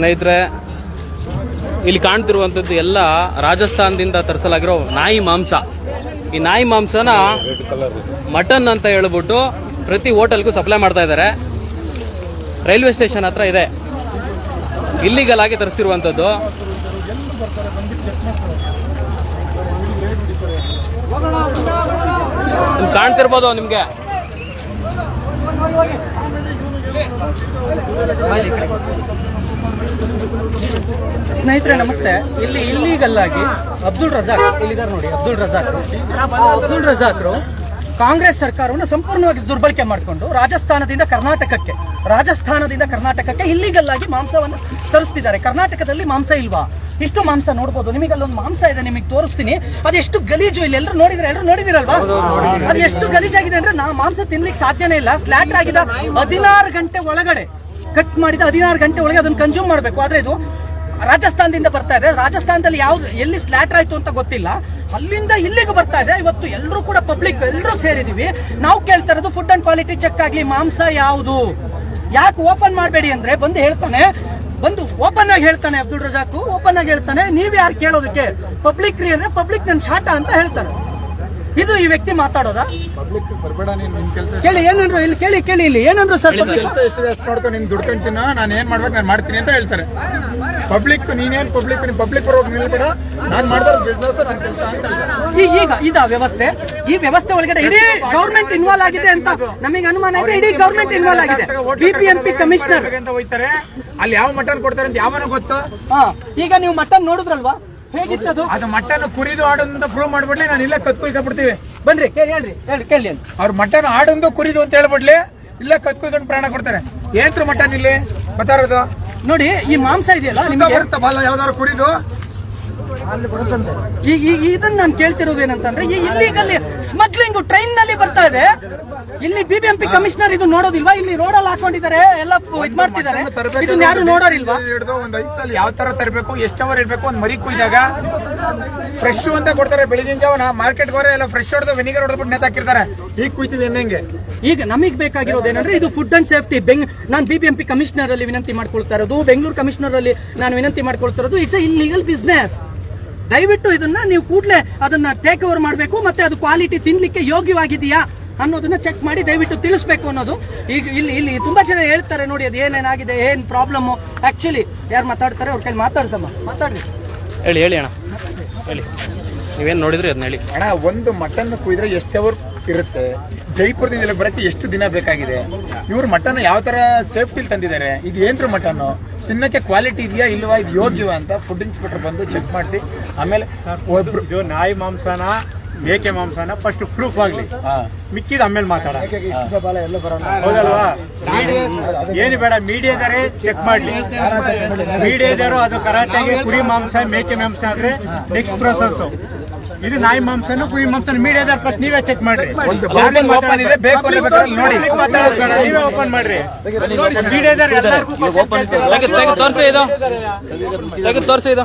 ಸ್ನೇಹಿತರೆ, ಇಲ್ಲಿ ಕಾಣ್ತಿರುವಂಥದ್ದು ಎಲ್ಲ ರಾಜಸ್ಥಾನದಿಂದ ತರಿಸಲಾಗಿರೋ ನಾಯಿ ಮಾಂಸ. ಈ ನಾಯಿ ಮಾಂಸನ ಮಟನ್ ಅಂತ ಹೇಳ್ಬಿಟ್ಟು ಪ್ರತಿ ಹೋಟೆಲ್ಗೂ ಸಪ್ಲೈ ಮಾಡ್ತಾ ಇದ್ದಾರೆ. ರೈಲ್ವೆ ಸ್ಟೇಷನ್ ಹತ್ರ ಇದೆ. ಇಲ್ಲಿಗಲ್ ಆಗಿ ತರಿಸ್ತಿರುವಂಥದ್ದು. ಕಾಣ್ತಿರ್ಬೋದು ನಿಮಗೆ. ಸ್ನೇಹಿತರೆ, ನಮಸ್ತೆ. ಇಲ್ಲಿ ಇಲ್ಲಿಗಲ್ಲಾಗಿ ಅಬ್ದುಲ್ ರಜಾಕ್ ಇಲ್ಲಿದ್ದಾರೆ ನೋಡಿ, ಅಬ್ದುಲ್ ರಜಾಕ್ ಅಬ್ದುಲ್ ರಜಾಕ್ರು ಕಾಂಗ್ರೆಸ್ ಸರ್ಕಾರವನ್ನು ಸಂಪೂರ್ಣವಾಗಿ ದುರ್ಬಳಕೆ ಮಾಡಿಕೊಂಡು ರಾಜಸ್ಥಾನದಿಂದ ಕರ್ನಾಟಕಕ್ಕೆ ರಾಜಸ್ಥಾನದಿಂದ ಕರ್ನಾಟಕಕ್ಕೆ ಇಲ್ಲಿಗಲ್ಲಾಗಿ ಮಾಂಸವನ್ನು ತರಿಸ್ತಿದ್ದಾರೆ. ಕರ್ನಾಟಕದಲ್ಲಿ ಮಾಂಸ ಇಲ್ವಾ? ಇಷ್ಟು ಮಾಂಸ ನೋಡ್ಬೋದು. ನಿಮಗೆ ಅಲ್ಲೊಂದು ಮಾಂಸ ಇದೆ, ನಿಮಗೆ ತೋರಿಸ್ತೀನಿ. ಅದೆಷ್ಟು ಗಲೀಜು ಇಲ್ಲಿ? ಎಲ್ಲರೂ ನೋಡಿದ್ರೆ ಎಲ್ಲರೂ ನೋಡಿದಿರಲ್ವಾ? ಅದು ಎಷ್ಟು ಗಲೀಜಾಗಿದೆ ಅಂದ್ರೆ ನಾ ಮಾಂಸ ತಿನ್ಲಿಕ್ಕೆ ಸಾಧ್ಯನೇ ಇಲ್ಲ. ಸ್ಲಾಟ್ ಆಗಿದ ಹದಿನಾರು ಗಂಟೆ ಒಳಗಡೆ ಕಟ್ ಮಾಡಿದ ಹದಿನಾರು ಗಂಟೆ ಒಳಗೆ ಅದನ್ನ ಕನ್ಸ್ಯೂಮ್ ಮಾಡಬೇಕು. ಆದ್ರೆ ಇದು ರಾಜಸ್ಥಾನದಿಂದ ಬರ್ತಾ ಇದೆ. ರಾಜಸ್ಥಾನದಲ್ಲಿ ಯಾವ್ದು ಎಲ್ಲಿ ಸ್ಲ್ಯಾಟರ್ ಆಯ್ತು ಅಂತ ಗೊತ್ತಿಲ್ಲ. ಅಲ್ಲಿಂದ ಇಲ್ಲಿಗೆ ಬರ್ತಾ ಇದೆ. ಇವತ್ತು ಎಲ್ಲರೂ ಕೂಡ ಪಬ್ಲಿಕ್ ಎಲ್ಲರೂ ಸೇರಿದೀವಿ. ನಾವು ಕೇಳ್ತಾ ಇರೋದು ಫುಡ್ ಅಂಡ್ ಕ್ವಾಲಿಟಿ ಚೆಕ್ ಆಗ್ಲಿ, ಮಾಂಸ ಯಾವುದು? ಯಾಕೆ ಓಪನ್ ಮಾಡಬೇಡಿ ಅಂದ್ರೆ ಬಂದು ಹೇಳ್ತಾನೆ. ಬಂದು ಓಪನ್ ಆಗಿ ಹೇಳ್ತಾನೆ ಅಬ್ದುಲ್ ರಜಾಕು. ಓಪನ್ ಆಗಿ ಹೇಳ್ತಾನೆ. ನೀವ್ ಯಾರು ಕೇಳೋದಕ್ಕೆ? ಪಬ್ಲಿಕ್ ರೀ ಅಂದ್ರೆ ಪಬ್ಲಿಕ್ ನನ್ ಶಾಟ ಅಂತ ಹೇಳ್ತಾನೆ ಇದು ಈ ವ್ಯಕ್ತಿ ಮಾತಾಡೋದಾ? ಪಬ್ಲಿಕ್ ಬರ್ಬೇಡ ನೀನ್ ನಿನ್ ಕೆಲಸ ಕೇಳಿ ಏನಂದ್ರು ಇಲ್ಲಿ ಕೇಳಿ ಕೇಳಿ ಇಲ್ಲಿ ಏನಂದ್ರು ಸರ್? ಕೆಲಸ ಎಷ್ಟಿದೆ ಅಷ್ಟು ನೋಡ್ಕೊ ನೀನ್ ದುಡ್ಕೊಂತೀನ ನಾನು ಏನ್ ಮಾಡ್ಬೇಕು ನಾನು ಮಾಡ್ತೀನಿ ಅಂತ ಹೇಳ್ತಾರೆ. ಪಬ್ಲಿಕ್ ನೀನೇನ್ ಪಬ್ಲಿಕ್ ನೀನ್ ಪಬ್ಲಿಕ್ ಬರೋಕ್ ನಿಲ್ಬೇಡ ನಾನು ಮಾಡ್ದಾರ ಬಿಸ್ನೆಸ್ ನನ್ನ ಕೆಲಸ ಅಂತ ಹೇಳ್ತಾರೆ ಈ- ಈಗ ಇದ ವ್ಯವಸ್ಥೆ ಈ ವ್ಯವಸ್ಥೆ ಒಳಗಡೆ ಇಡೀ ಗೌರ್ಮೆಂಟ್ ಇನ್ವಾಲ್ವ್ ಆಗಿದೆ ಅಂತ ನಮಗೆ ಅನುಮಾನ ಇದೆ ಇಡೀ ಗೌರ್ಮೆಂಟ್ ಇನ್ವಾಲ್ವ್ ಆಗಿದೆ. ಬಿಪಿಎಂಪಿ ಕಮಿಷನರ್ ಅಂತ ಹೋಯ್ತಾರೆ ಅಲ್ಲಿ ಯಾವ ಮಟನ್ ಕೊಡ್ತಾರೆ ಅಂತ ಯಾವನ ಗೊತ್ತು? ಹಾ ಈಗ ನೀವು ಮಟನ್ ನೋಡಿದ್ರಲ್ವಾ? ಹೇಗಿತ್ತದು ಅದು? ಮಟನ್ ಕುರಿದು ಆಡೋದಂತ ಪ್ರೂವ್ ಮಾಡ್ಬಿಡ್ಲಿ ನಾನು ಇಲ್ಲ ಕತ್ಕೊಯ್ಕೊಂಡ್ಬಿಡ್ತೀವಿ ಬಿಡ್ತೀವಿ ಬನ್ರಿ ಕೇಳಿ ಹೇಳ್ರಿ ಹೇಳಿ ಕೇಳಿ ಅಂತ. ಅವ್ರ ಮಟನ್ ಆಡೊಂದು ಕುರಿದು ಅಂತ ಹೇಳ್ಬಿಡ್ಲಿ ಇಲ್ಲೇ ಕತ್ಕೊಯ್ಕೊಂಡು ಪ್ರಾಣ ಕೊಡ್ತಾರೆ. ಏನ್ ಮಟನ್ ಇಲ್ಲಿ? ಬತ್ತಾರದು ನೋಡಿ ಈ ಮಾಂಸ ಇದೆಯಲ್ಲ ನಿಮಗೆ? ಬರುತ್ತಾ ಬಾಲ ಯಾವ್ದಾದ್ರು ಕುರಿದು? ಈಗ ಈಗ ಇದನ್ನ ನಾನು ಕೇಳ್ತಿರೋದು ಏನಂತಂದ್ರೆ ಈ ಇಲ್ಲಿಗಲ್ಲಿ ಸ್ಮಗ್ಲಿಂಗ್ ಟ್ರೈನ್ನಲ್ಲಿ ಬರ್ತಾ ಇದೆ. ಇಲ್ಲಿ ಬಿಬಿಎಂಪಿ ಕಮಿಷನರ್ ಇದು ನೋಡೋದಿಲ್ವಾ? ಇಲ್ಲಿ ರೋಡಲ್ಲಿ ಹಾಕೊಂಡಿದ್ದಾರೆ ಎಲ್ಲ ಇದ್ ಮಾಡ್ತಿದ್ದಾರೆ. ಇದನ್ನ ಯಾರು ನೋಡೋರಿಲ್ವಾ? ಒಂದ್ ಐದು ಸಲ ಯಾವ ತರ ತರಬೇಕು ಎಷ್ಟು ಅವರ್ ಇರ್ಬೇಕು ಒಂದ್ ಮರಿ ಕುಯ್ದಾಗ ಫ್ರೆಶ್ ಅಂತ ಕೊಡ್ತಾರೆ ಬೆಳಗಿನ ಜಾವ ಮಾರ್ಕೆಟ್ ಹೋದ್ರೆ ಎಲ್ಲ ಫ್ರೆಶ್ ಹೊಡೆದು ವಿನಿಗರ್ ಹೊಡೆದ್ಬಿಟ್ಟು ನೆತ್ ಹಾಕಿರ್ತಾರೆ ಈಗ ಕುಯ್ತೀವಿ ಹೆಂಗೆ ಈಗ ನಮಗ್ ಬೇಕಾಗಿರೋದು ಏನಂದ್ರೆ ಇದು ಫುಡ್ ಅಂಡ್ ಸೇಫ್ಟಿ ಬೆಂಗ್ ನಾನು ಬಿಬಿಎಂಪಿ ಕಮಿಷನರ್ ಅಲ್ಲಿ ವಿನಂತಿ ಮಾಡ್ಕೊಳ್ತಾ ಇರೋದು ಬೆಂಗಳೂರು ಕಮಿಷನರ್ ಅಲ್ಲಿ ನಾನು ವಿನಂತಿ ಮಾಡ್ಕೊಳ್ತಾ ಇರೋದು ಇಟ್ಸ್ ಇಲ್ಲಿಗಲ್ ಬಿಸ್ನೆಸ್ ದಯವಿಟ್ಟು ಇದನ್ನ ನೀವು ಕೂಡಲೇ ಅದನ್ನ ಟೇಕ್ ಓವರ್ ಮಾಡಬೇಕು ಮತ್ತೆ ಅದು ಕ್ವಾಲಿಟಿ ತಿನ್ಲಿಕ್ಕೆ ಯೋಗ್ಯವಾಗಿದೆಯಾ ಅನ್ನೋದನ್ನ ಚೆಕ್ ಮಾಡಿ ದಯವಿಟ್ಟು ತಿಳಿಸ್ಬೇಕು ಅನ್ನೋದು. ಈಗ ಇಲ್ಲಿ ಇಲ್ಲಿ ತುಂಬಾ ಜನ ಹೇಳ್ತಾರೆ ನೋಡಿ ಅದು ಏನೇನಾಗಿದೆ ಏನ್ ಪ್ರಾಬ್ಲಮ್ ಆಕ್ಚುಲಿ ಯಾರು ಮಾತಾಡ್ತಾರೆ ಅವ್ರ ಕೈ ಮಾತಾಡ್ಸಮ್ಮ ಮಾತಾಡ್ರಿ. ಹೇಳಿ ಹೇಳಿ ಅಣ್ಣ. ಹೇಳಿ. ನೀವೇನು ನೋಡಿದ್ರಿ ಅದನ್ನ ಹೇಳಿ. ಅಣ್ಣ ಒಂದು ಮಟನ್ ಕುಯ್ದ್ರೆ ಎಷ್ಟು ಅವರ್ ಇರುತ್ತೆ? ಜೈಪುರದಿಂದ ಇಲ್ಲಿ ಬರಕ್ಕೆ ಎಷ್ಟು ದಿನ ಬೇಕಾಗಿದೆ? ಇವ್ರ ಮಟನ್ ಯಾವ ತರ ಸೇಫ್ಟಿಲ್ ತಂದಿದ್ದಾರೆ? ಇದು ಏನ್ರ ಮಟನ್ ತಿನ್ನಕ್ಕೆ ಕ್ವಾಲಿಟಿ ಇದೆಯಾ ಇಲ್ವಾ ಇದು ಯೋಗ್ಯವಾ ಅಂತ ಫುಡ್ ಇನ್ಸ್ಪೆಕ್ಟರ್ ಬಂದು ಚೆಕ್ ಮಾಡಿಸಿ. ಆಮೇಲೆ ಒಬ್ರು ನಾಯಿ ಮಾಂಸನ ಮೇಕೆ ಮಾಂಸನ ಫಸ್ಟ್ ಪ್ರೂಫ್ ಆಗ್ಲಿ. ಮಿಕ್ಕಿದ ಆಮೇಲೆ ಮಾತಾಡ. ಹೌದಲ್ವಾ? ಏನು ಬೇಡ ಮೀಡಿಯಾದರೆ ಚೆಕ್ ಮಾಡ್ಲಿ. ಮೀಡಿಯಾದರು ಅದು ಕರಾಟೆಗೆ ಕುರಿ ಮಾಂಸ ಮೇಕೆ ಮಾಂಸ ಆದ್ರೆ ನೆಕ್ಸ್ಟ್ ಪ್ರೊಸೆಸ್ ಇದು ನಾಯಿ ಮಾಂಸನು ಕುರಿ ಮಾಂಸನ ಮೀಡಿಯಾದ ಫಸ್ಟ್ ನೀವೇ ಚೆಕ್ ಮಾಡ್ರಿ. ನೀವೇ ಓಪನ್ ಮಾಡ್ರಿ. ಮೀಡಿಯಾದವ್ರು ಎಲ್ಲರಿಗೂ ತೋರಿಸಿ ಇದು. ತೋರಿಸಿ ಇದು.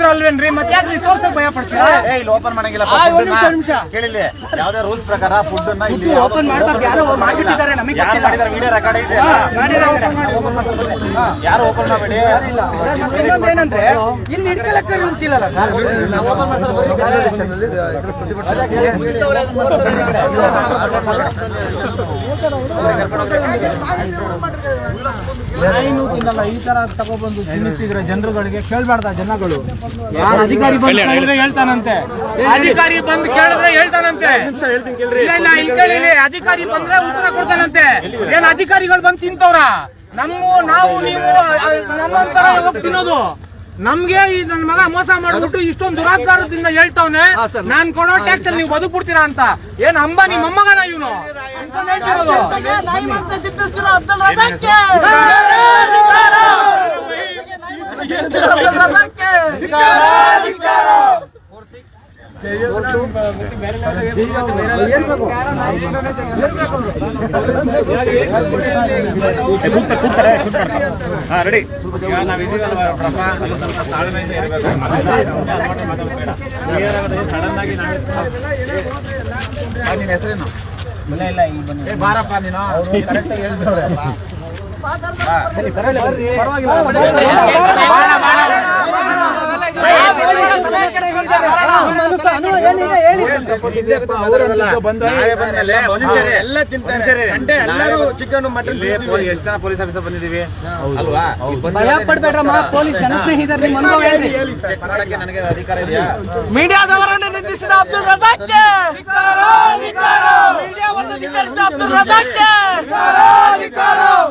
ಹೇಳಿದ್ರು ಅಲ್ವೇನ್ರಿ ಮತ್ತೆ ಯಾಕೆ ನೀವು ತೋರ್ಸಕ್ ಭಯ ಪಡ್ತೀರಾ? ಏ ಇಲ್ಲಿ ಓಪನ್ ಮಾಡಂಗಿಲ್ಲ ಆ, ಒಂದ್ ನಿಮಿಷ, ಒಂದ್ ನಿಮಿಷ. ಕೇಳಿಲ್ಲ ಯಾವ್ದೇ ರೂಲ್ಸ್ ಪ್ರಕಾರ ಫುಡ್ ಅನ್ನ ಇಲ್ಲಿ ಓಪನ್ ಮಾಡ್ತಾರೆ ಯಾರೋ ಮಾಡ್ಬಿಟ್ಟಿದ್ದಾರೆ ನಮಗೆ ಯಾರು ಗೊತ್ತಿಲ್ಲ. ಮಾಡಿದಾರೆ ವಿಡಿಯೋ ರೆಕಾರ್ಡ್ ಇದೆ ಯಾರು ಓಪನ್ ಮಾಡಬೇಡಿ? ಮತ್ತೆ ಇನ್ನೊಂದು ಏನಂದ್ರೆ ಇಲ್ಲಿ ಹಿಡ್ಕೊಳಕ್ಕೆ ರೂಲ್ಸ್ ಇಲ್ಲಲ್ಲ ಸರ್ ಏನು ತಿನ್ನಲ್ಲ ಈ ತರ ತಗೊಬಂದು ತಿನ್ನಿಸಿದ್ರೆ ಜನರುಗಳಿಗೆ ಕೇಳ್ಬಾರ್ದ ಜನಗಳು. ಅಧಿಕಾರಿ ಬಂದು ಕೇಳಿದ್ರೆ ಹೇಳ್ತಾನಂತೆ. ಅಧಿಕಾರಿ ಬಂದು ಕೇಳಿದ್ರೆ ಹೇಳ್ತಾನಂತೆ. ಇಲ್ಲ. ಅಧಿಕಾರಿ ಬಂದ್ರೆ ಉತ್ತರ ಕೊಡ್ತಾನಂತೆ. ಏನ್ ಅಧಿಕಾರಿಗಳು ಬಂದು ತಿಂತವ್ರ? ನಮ್ಮ ನಾವು ನೀವು ನಮ್ಮಂತರ ಯಾವಾಗ ತಿನ್ನೋದು? ನಮ್ಗೆ ಈ ನನ್ ಮಗ ಮೋಸ ಮಾಡ್ಬಿಟ್ಟು ಇಷ್ಟೊಂದು ದುರಾಕಾರದಿಂದ ಹೇಳ್ತಾವ್ನೆ. ನಾನ್ ಕೊಡೋ ಟ್ಯಾಕ್ಸ್ ಅಲ್ಲಿ ನೀವು ಬದುಕ್ಬಿಡ್ತೀರಾ ಅಂತ. ಏನ್ ನಿಮ್ಮ ಮೊಮ್ಮಗನ ಇವನು? ಅಬ್ದುಲ್ ನಾವು ತಾಳ್ಮೆಯಿಂದ ಇರ್ಬೇಕು. ಸಡನ್ ಆಗಿ ನಿನ್ನ ಹೆಸರೇನು ಇಲ್ಲ ಇಲ್ಲ ಈಗ ಬನ್ನಿ ಬಾರಪ್ಪ ನೀನು ಕರೆಕ್ಟ್ ಹೇಳ್ತಾರೆ ಎಲ್ಲ ತಿಂತಾರೆ ಎಲ್ಲರೂ ಚಿಕನ್ ಮಟನ್ ಎಷ್ಟು ಜನ ಪೊಲೀಸ್ ಆಫೀಸರ್ ಬಂದಿದೀವಿ ಅಲ್ವಾ ಭಯ ಪಡ್ಬೇಡ್ರಮ್ಮ ಪೊಲೀಸ್ ಜನಸ್ನೇಹಿತರು ನಿಮ್ಮ ಹೇಳಿ ನನಗೆ ಅಧಿಕಾರ ಮೀಡಿಯಾದವರನ್ನು ನಿಂದಿಸಿದ ಅಬ್ದುಲ್ ರಜಾಕ್ಗೆ ಮೀಡಿಯಾವನ್ನು ನಿಂದಿಸಿದ ಅಬ್ದುಲ್ ರಜಾಕ್ಗೆ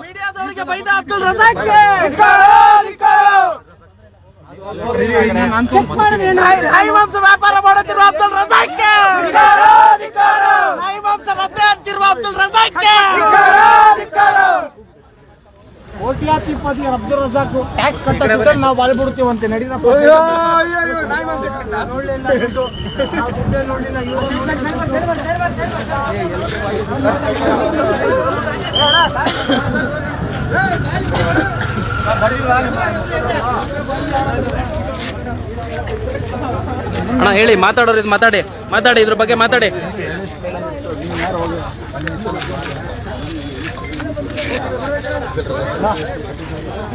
ಮೀಡಿಯಾದವರಿಗೆ ಬೈದ ಅಬ್ದುಲ್ ರಜಾಕ್ಗೆ. ಚೆಕ್ ಮಾಡಿದ್ರೆ ನಾಯಿ ಮಾಂಸ ವ್ಯಾಪಾರ ಮಾಡುತ್ತಿರುವ ಅಬ್ದುಲ್ ರಜಾಕ್ಗೆ ನಾಯಿ ಮಾಂಸ ರದ್ದೆ ಅಂತಿರುವ ಅಬ್ದುಲ್ ರಜಾಕ್ಗೆ ಕೋಟ್ಯಾಧಿಪತಿ ಅಬ್ದುಲ್ ರಜಾಕ್ ಟ್ಯಾಕ್ಸ್ ಕಟ್ಟಿದ್ರೆ ನಾವು ಬಾಳ್ಬಿಡ್ತೀವಂತೆ ನಡೀರಪ್ಪ ಅಣ್ಣ ಹೇಳಿ ಮಾತಾಡೋರು ಇದು ಮಾತಾಡಿ ಮಾತಾಡಿ ಇದ್ರ ಬಗ್ಗೆ ಮಾತಾಡಿ.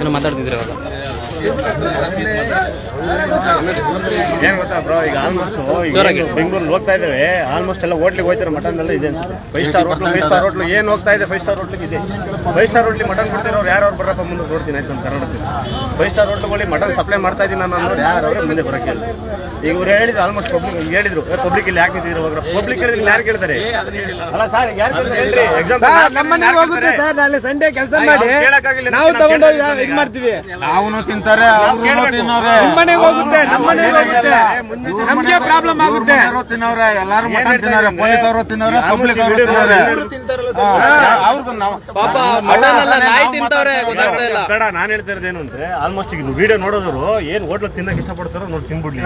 ಏನೋ ಮಾತಾಡ್ತಿದ್ರೆ ಅವಾಗ ಏನ್ ಗೊತ್ತಾ ಬ್ರೋ ಈಗ ಆಲ್ಮೋಸ್ಟ್ ಬೆಂಗಳೂರು ಬೆಂಗಳೂರಲ್ಲಿ ಹೋಗ್ತಾ ಇದ್ದೇವೆ. ಆಲ್ಮೋಸ್ಟ್ ಎಲ್ಲ ಹೋಟ್ಲಿಗೆ ಹೋಗ್ತಾರೆ ಮಟನ್ ಎಲ್ಲ ಇದೆ five star hotel five star hotel ಏನ್ ಹೋಗ್ತಾ ಇದೆ ಫೈವ್ ಸ್ಟಾರ್ ಹೋಟ್ಲಿಗೆ ಇದೆ. ಫೈವ್ ಸ್ಟಾರ್ ಹೋಟ್ಲಿ ಮಟನ್ ಕೊಡ್ತಿರೋರು ಯಾರು ಬರಪ್ಪ ಮುಂದೆ ನೋಡ್ತೀನಿ ಆಯ್ತು ನಮ್ಮ ಕರ್ನಾಟಕದಲ್ಲಿ ಫೈವ್ ಸ್ಟಾರ್ ಹೋಟ್ಲುಗಳಿಗೆ ಮಟನ್ ಸಪ್ಲೈ ಮಾಡ್ತಾ ಇದ್ದೀನಿ ನಾನು ಅಂದ್ರೆ ಯಾರು ಅವ್ರಿಗೆ ಮುಂದೆ ಬರಕ್ಕೆ ಇಲ್ಲ. ಈಗ ಇವ್ರು ಹೇಳಿದ್ರು ಆಲ್ಮೋಸ್ಟ್ ಪಬ್ಲಿಕ್ ಹೇಳಿದ್ರು ಪಬ್ಲಿಕ್ ಇಲ್ಲಿ ಯಾಕೆ ನಿಂತಿದ್ರು ಪಬ್ಲಿಕ್ ಹೇಳಿದ್ರೆ ಯಾರು ಕೇಳ್ತಾರೆ? ಅಲ್ಲ ಸರ್ ಯಾರು ಕೇಳ್ತಾರೆ? ಹೇಳ್ರಿ ಎಕ್ಸಾಮ್ ನಮ್ಮನೆ ಹೋಗುತ್ತೆ ಸರ್ ನಾಳೆ ಸಂಡೇ ಕೆಲಸ ಮಾಡಿ ನಾವು ತಗೊಂಡೋಗಿ ಇದು ಮಾಡ್ತೀವಿ. ನಾವು ತಿಂತಾರೆ ನಮ್ಮನೆಗೆ ಹೋಗುತ್ತೆ ನಮ್ಮನೆಗೆ ಹೋಗುತ್ತೆ. ನಮ್ಗೆ ಪ್ರಾಬ್ಲಮ್ ಆಗುತ್ತೆ. ತಿನ್ನವ್ರೆ ಎಲ್ಲಾರು ಮಟನ್ ತಿನ್ನವ್ರೆ ಪೊಲೀಸ್ ಅವರು ತಿನ್ನವ್ರೆ ಪಬ್ಲಿಕ್ ಅವರು ತಿನ್ನವ್ರೆ ಅವ್ರಿಗೂ ನಾವು ಪಾಪ ಮಟನ್ ಎಲ್ಲ ನಾಯಿ ತಿಂತವ್ರೆ ಗೊತ್ತಾಗ್ತಾ ಇಲ್ಲ. ಬೇಡ ನಾನ್ ಹೇಳ್ತಾ ಇರೋದೇನು ಏನು ಅಂದ್ರೆ ಆಲ್ಮೋಸ್ಟ್ ಈಗ ವಿಡಿಯೋ ನೋಡೋದ್ರು ಏನ್ ಹೋಟ್ಲ ತಿನ್ನಕ್ ಇಷ್ಟಪಡ್ತಾರೋ ನೋಡಿ ತಿನ್ಬಿಡ್ಲಿ.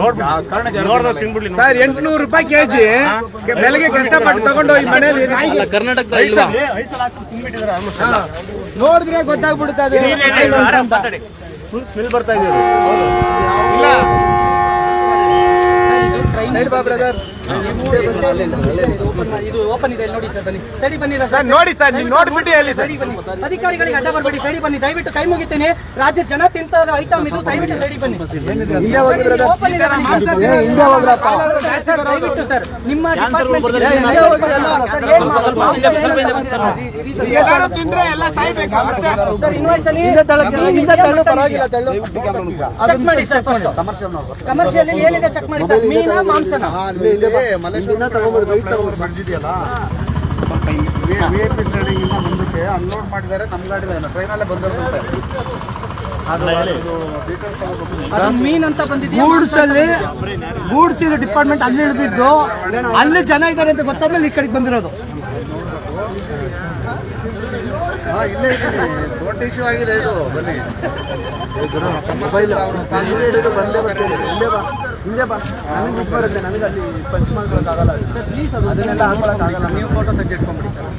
ನೋಡ್ಬಿಟ್ಟು ತಿನ್ಬಿಡ್ಲಿ ಸರ್ ಎಂಟ್ನೂರು ರೂಪಾಯಿ ಕೆಜಿ ಬೆಳಗ್ಗೆ ಕಷ್ಟಪಟ್ಟು ತಗೊಂಡು ಈ ಮನೇಲಿ ಅಲ್ಲ ಕರ್ನಾಟಕದ ನೋಡಿದ್ರೆ ಗೊತ್ತಾಗ್ಬಿಡುತ್ತೆ ಫುಲ್ ಸ್ಮೆಲ್ ಬರ್ತಾ ಸರ್ ಸರಿ ಸರ್ ಸರ್ ಸರ್ ಅಧಿಕಾರಿಗಳಿಗೆ ಅಡ್ಡ ಬರಬೇಡಿ ಸೈಡಿ ಬನ್ನಿ ದಯವಿಟ್ಟು ಕೈ ಮುಗಿತೀನಿ ರಾಜ್ಯ ಜನ ತಿಂತ ಐಟಮ್ ಇದು ದಯವಿಟ್ಟು ಸೈಡಿ ಬನ್ನಿ. ಸರ್, ದಯವಿಟ್ಟು ಸರ್ ನಿಮ್ಮ ಡಿಪಾರ್ಟ್ಮೆಂಟ್ ಸರ್ ಅಲ್ಲಿ ಸರ್ ಕಮರ್ಷಿಯಲ್ ಏನಿದೆ ಚೆಕ್ ಮಾಡಿ ಸರ್ ಮೀನಾ ಬಂದಿದೆಯಲ್ಲ ವಿ ಐ ಪಿ ಟ್ರೇಡಿಂಗಿಂದ ಮುಂದಕ್ಕೆ ಅನ್ಲೋಡ್ ಮಾಡಿದ್ದಾರೆ ನಮ್ಮ ಗಾಡಿ ಟ್ರೈನಲ್ಲೇ ಅದು ಮೀನ್ ಅಂತ ಗೂಡ್ಸ್ ಅಲ್ಲಿ ಗೂಡ್ಸ್ ಇರೋ ಡಿಪಾರ್ಟ್ಮೆಂಟ್ ಅಲ್ಲಿ ಹಿಡಿದಿದ್ದು ಅಲ್ಲಿ ಜನ ಇದ್ದಾರೆ ಅಂತ ಗೊತ್ತಾದ್ಮೇಲೆ ಈ ಕಡೆಗೆ ಬಂದಿರೋದು. ಹಾ ಇಲ್ಲೇ ಗೌರ್ಮೆಂಟ್ ಇಶ್ಯೂ ಆಗಿದೆ ಇದು ಬನ್ನಿ. ಮೊಬೈಲ್ ಬಂದೇ ಬರ್ತೀನಿ ಹಿಂದೆ ಬಾ ಹಿಂದೆ ಬಾ. ನನಗೆ ಬುಕ್ ಬರುತ್ತೆ ನನಗೆ ಅಲ್ಲಿ ಪಂಚ್ ಮಾಡ್ಕೊಳಕ್ಕಾಗಲ್ಲ ಸರ್ ಪ್ಲೀಸ್ ಅದು. ಅದನ್ನೆಲ್ಲ ಹಾಕೊಳಕ್ಕಾಗಲ್ಲ ನೀವು ಫೋಟೋ ತೆಗೆದಿಟ್ಕೊಂಡ್ಬಿಡಿ ಸರ್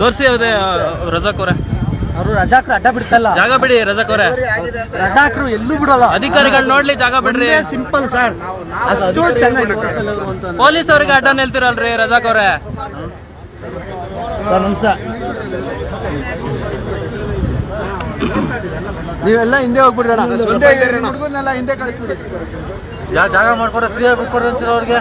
ತೋರಿಸಿ ಅದೇ ರಜಾಕ್ ಅವರೇ. ಅವರು ರಜಾಕ್ರು ಅಡ್ಡ ಬಿಡ್ತಲ್ಲ. ಜಾಗ ಬಿಡಿ ರಜಾಕ್ ಅವರೇ. ರಜಾಕ್ರು ಎಲ್ಲೂ ಬಿಡಲ್ಲ. ಅಧಿಕಾರಿಗಳು ನೋಡ್ಲಿ ಜಾಗ ಬಿಡ್ರಿ. ಸಿಂಪಲ್ ಸರ್ ಅಷ್ಟು ಚೆನ್ನಾಗಿ ಪೊಲೀಸ್ ಅವರಿಗೆ ಅಡ್ಡ ನಿಲ್ತಿರಲ್ರಿ ರಜಾಕ್ ಅವರೇ. ಸರ್ ನಮಸ್ತೆ. ನೀವೆಲ್ಲ ಹಿಂದೆ ಹೋಗ್ಬಿಡ್ರಣ ಹುಡುಗರ್ನೆಲ್ಲ ಹಿಂದೆ ಕಳಿಸ್ಬಿಡಿ. ಜಾಗ ಮಾಡ್ಕೊಡ್ರಿ ಫ್ರೀ ಆಗ್ಬಿಟ್ಕೊಡ್ರಿ ಅಂತೀರ ಅವ್ರಿಗೆ?